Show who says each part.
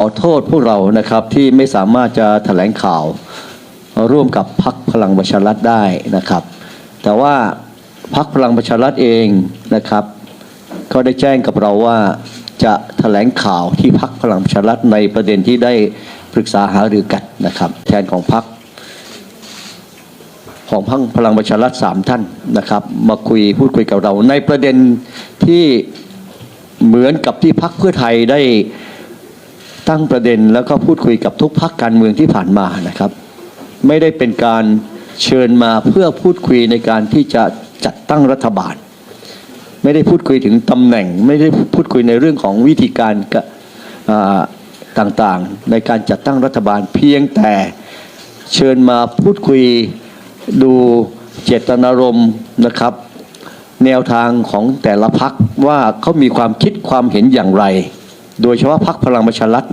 Speaker 1: ขอโทษพวกเรานะครับที่ไม่สามารถจะแถลงข่าว ร่วมกับพักพลังประชารัฐได้นะครับ แต่ว่าพักพลังประชารัฐเองนะครับก็ได้แจ้งกับเราว่าจะแถลงข่าวที่พักพลังประชารัฐในประเด็นที่ได้ปรึกษาหารือกันนะครับ แทนของพักของพรรคพลังประชารัฐสามท่านนะครับ มาคุยพูดคุยกับเรา ในประเด็นที่เหมือนกับที่พักเพื่อไทยได้ ตั้งประเด็นแล้วก็พูดคุยกับทุกพักการเมืองที่ผ่านมานะครับ ไม่ได้เป็นการเชิญมาเพื่อพูดคุยในการที่จะจัดตั้งรัฐบาล ไม่ได้พูดคุยถึงตำแหน่ง ไม่ได้พูดคุยในเรื่องของวิธีการต่างๆ ในการจัดตั้งรัฐบาลเพียงแต่เชิญมาพูดคุยดูเจตนารมณ์นะครับ แนวทางของแต่ละพักว่าเขามีความคิดความเห็นอย่างไร โดยเฉพาะพักพลังประชารัฐใน